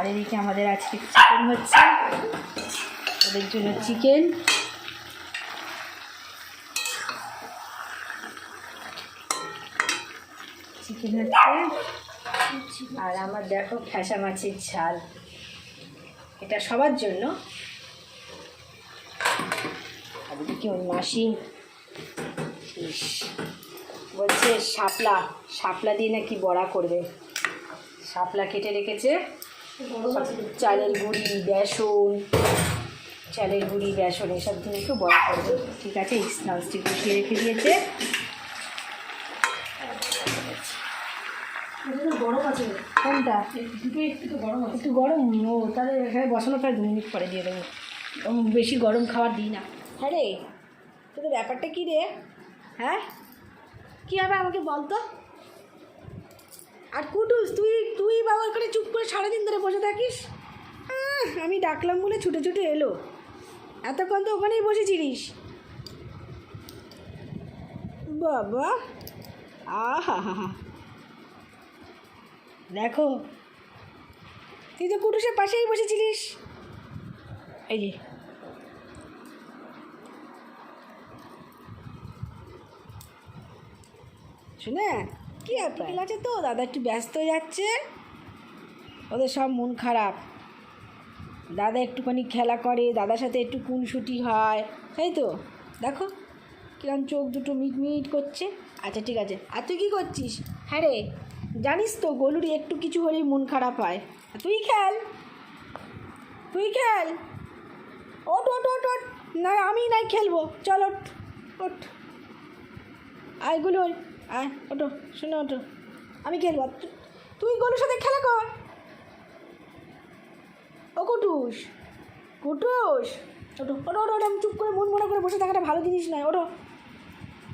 আর এদিকে আমাদের আজকে চিকেন হচ্ছে। ওদের জন্য চিকেন চিকেন হচ্ছে। আর আমার দেখো ফ্যাসা মাছের ঝাল। এটা সবার জন্য। আর এদিকে ওই মাসি? বলছে শাপলা। শাপলা দিয়ে নাকি বড়া করবে। শাপলা কেটে রেখেছে। চালের গুঁড়ি, বেসন চালের গুঁড়ি, বেসন, এসব দিয়ে একটু বড়া করবে ঠিক আছে ননস্টিক বসিয়ে রেখে দিয়েছে। কোনটা? একটু গরম। আছে একটু গরম ও, তাহলে এখানে বসানো প্রায় দু মিনিট পরে দিয়ে দেবো। বেশি গরম খাবার দিই না। হ্যাঁ রে, তোদের ব্যাপারটা কী রে? হ্যাঁ? কী হবে আমাকে বল তো আর কুটুস, তুই তুই বাবার করে চুপ করে সারাদিন ধরে বসে থাকিস? আমি ডাকলাম বলে ছুটে ছুটে এলো। এতক্ষণ তো ওখানেই বসেছিলিস। বাবা হা হা। দেখো, তুই তো কুটুসের পাশেই বসেছিলিস। এই যে। শুনে? কি ব্যাপার? আছে তো? দাদা একটু ব্যস্ত হয়ে যাচ্ছে। ওদের সব মন খারাপ। দাদা একটুখানি খেলা করে দাদার সাথে একটু কুনসুটি হয়। তাই তো? দেখো কিরম চোখ দুটো মিট মিট করছে। আচ্ছা ঠিক আছে। আর তুই কী করছিস? হ্যাঁ রে জানিস তো গলুর একটু কিছু হলেই মন খারাপ হয়। তুই খেল। তুই খেল। ওট ওট ওট ওট না আমি নাই খেলব। চল ওট ওট আয়গুলো আয় ওটো শুনে ওটো আমি খেলব। তুই গলুর সাথে খেলা কর। ও কুটুস কুটুস। ওটো ওটো ওটো ওটো আমি চুপ করে মন মনে করে বসে থাকাটা ভালো জিনিস নয় ওটো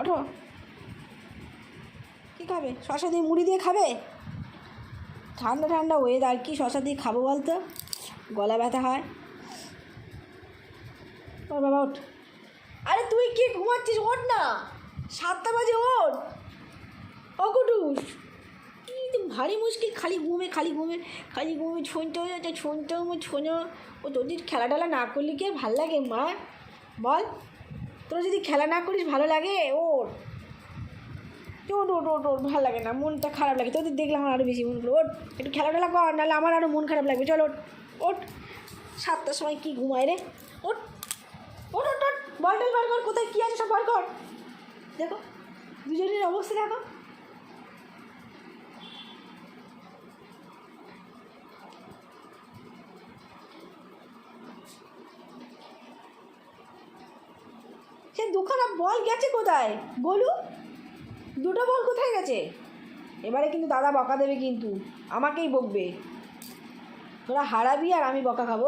ওঠো। কী খাবে? শশা দিয়ে মুড়ি দিয়ে খাবে? ঠান্ডা ঠান্ডা ওয়েদার কি শশা দিয়ে খাব বলতো? গলা ব্যথা হয়। ও বাবা, ওঠ। আরে তুই কি ঘুমাচ্ছিস? ওঠ না। সাতটা বাজে, ওঠ। ও কুটুস কি ভারী মুশকিল, খালি ঘুমে খালি ঘুমে খালি ঘুমে ছুনতে হয়ে যাচ্ছে ছুনতে ছোনো ও তোদের খেলা টেলা না করলে কি ভালো লাগে মা? বল, তোরা যদি খেলা না করিস ভালো লাগে? ওর ওট ওট ওট ওট ভালো লাগে না, মনটা খারাপ লাগে। তোদের দেখলে আমার আরও বেশি মন করল ওট একটু খেলা টেলা কর, নাহলে আমার আরও মন খারাপ লাগবে। চল ওট ওট সাতটার সময় কি ঘুমায় রে? ওট ওট ওট ওট বল টল বার কর কোথায় কী আছে সব বার কর। দেখো, দুজনের অবস্থা দেখো। বল গেছে কোথায়? গোলু দুটো বল কোথায় গেছে? এবারে কিন্তু দাদা বকা দেবে কিন্তু, আমাকেই বকবে। তোরা হারাবি আর আমি বকা খাব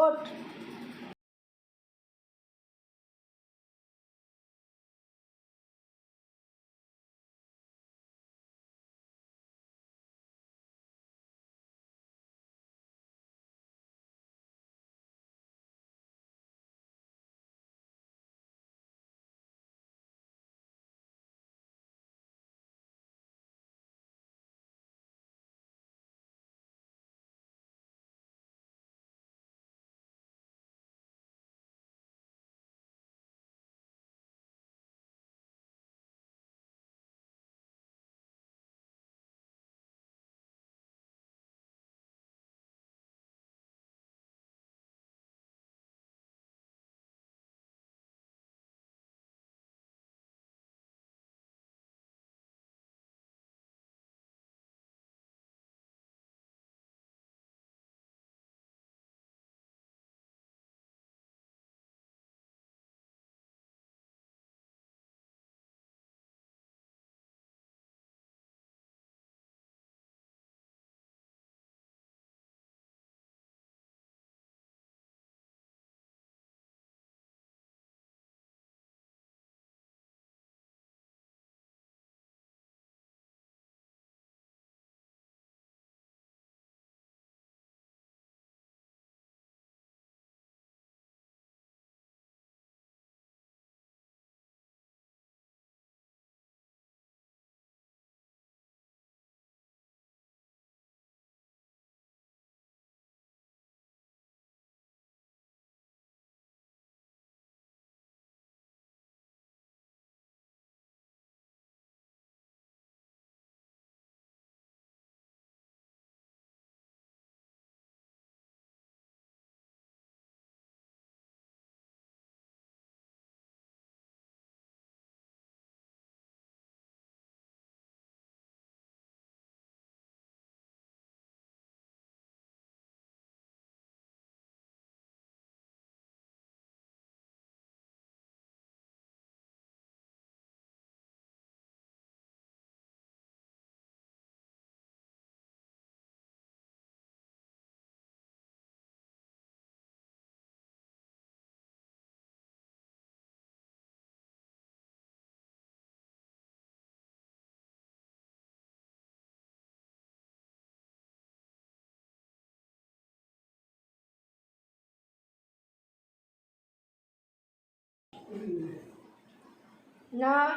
না,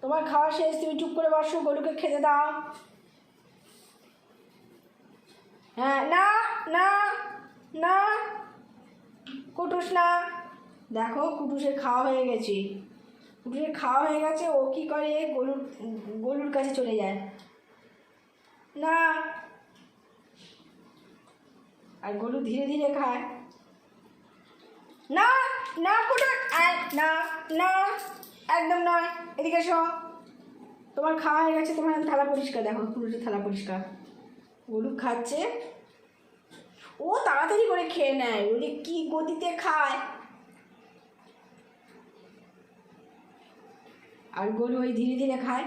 তোমার খাওয়া শেষ, তুমি চুপ করে বসো, গরুকে খেতে দাও। হ্যাঁ না না না, কুটুস না। দেখো, কুটুসের খাওয়া হয়ে গেছে। কুটুসের খাওয়া হয়ে গেছে, ও কি করে? গরুর গরুর কাছে চলে যায়। না। আর গরু ধীরে ধীরে খায়। না না, কুটুস! না না, একদম নয়। এদিকে এসো। তোমার খাওয়া হয়ে গেছে, তোমার থালা পরিষ্কার, দেখো, পুরোটা থালা পরিষ্কার। গরু খাচ্ছে। ও তাড়াতাড়ি করে খেয়ে নেয়। ওরে কি গতিতে খায়? আর গরু ওই ধীরে ধীরে খায়।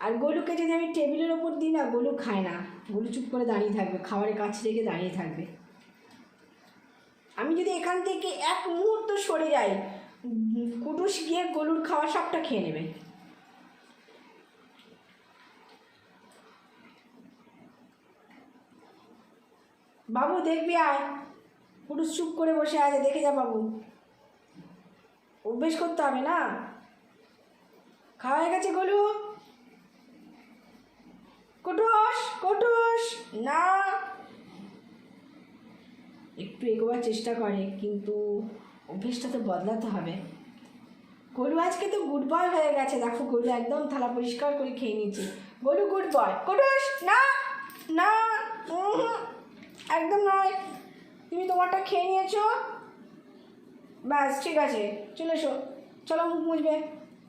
আর গরুকে যদি আমি টেবিলের ওপর দিই না গরু খায় না। গরু চুপ করে দাঁড়িয়ে থাকবে, খাবারের কাছে রেখে দাঁড়িয়ে থাকবে। আমি যদি এখান থেকে এক মুহূর্ত সরে যাই, কুটুস গিয়ে গরুর খাওয়া সবটা খেয়ে নেবে। বাবু, দেখবি আয়। পুরুষ চুপ করে বসে আছে, দেখে যা বাবু। অভ্যেস করতে হবে না। খাওয়া হয়ে গেছে গলু। কুটুস কুটুস না একটু এগোবার চেষ্টা করে, কিন্তু অভ্যেসটা তো বদলাতে হবে। গরু আজকে তো গুড বয় হয়ে গেছে, দেখো গরু একদম থালা পরিষ্কার করে খেয়ে নিয়েছে। গরু গুড বয় কুটুস না না একদম নয়। তুমি তোমারটা খেয়ে নিয়েছো? ব্যাস, ঠিক আছে, চলে এসো। চলো, মুখ মুছবে।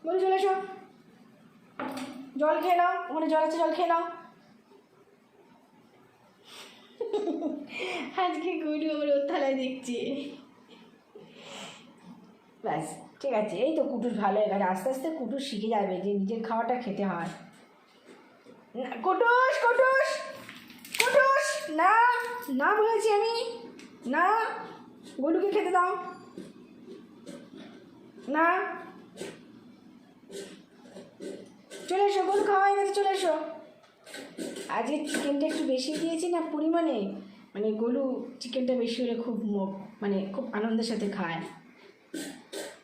বলি চলে এসো। জল খেয়ে নাও, ওখানে জল আছে, জল খেয়ে নাও। আজকে গরু আমার ওর দেখছি। ব্যাস ঠিক আছে এই তো কুটুস ভালো হয়ে গেছে আস্তে আস্তে কুটুস শিখে যাবে যে নিজের খাওয়াটা খেতে হয়। না, কুটুস কুটুস কুটুস না না বলেছি আমি না গরুকে খেতে দাও। না। চলে এসো গরু খাওয়াই গেছে চলে এসো। আজকে চিকেনটা একটু বেশি দিয়েছি না পরিমাণে? মানে গরু চিকেনটা বেশি হলে খুব মানে খুব আনন্দের সাথে খায়।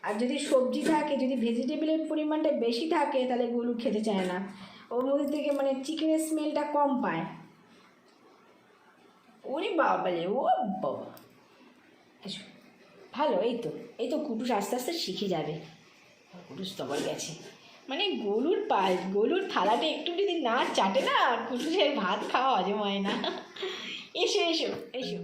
আর যদি সবজি থাকে, যদি ভেজিটেবলের পরিমাণটা বেশি থাকে, তাহলে গরু খেতে চায় না। ওর মধ্যে থেকে মানে চিকেনের স্মেলটা কম পায়। ওরে বাবালে ও বাবা। ভালো, এই তো এই তো কুটুস আস্তে আস্তে শিখে যাবে। কুটুস তো আবার গেছে। মানে গরুর পা গরুর থালাটা একটু যদি না চাটে না কুটুসের ভাত খাওয়া হজম হয় না। এসো এসো এসো।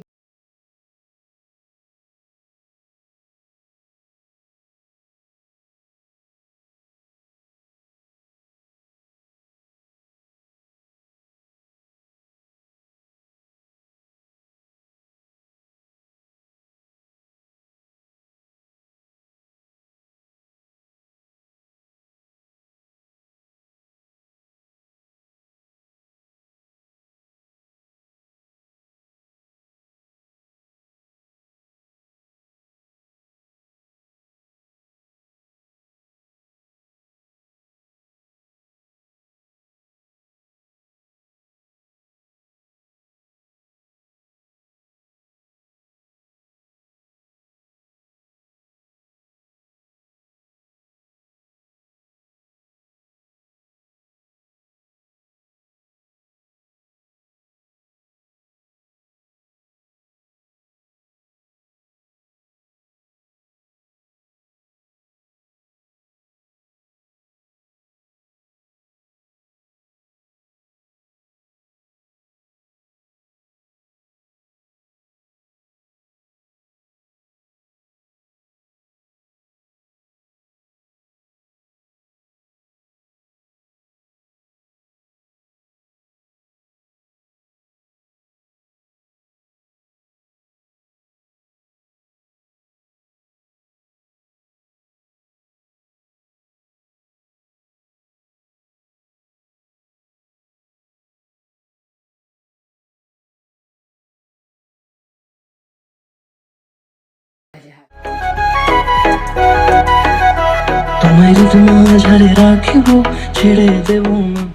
তোমায় তোমার ঝাড়ে রাখিব ছেড়ে দেব না।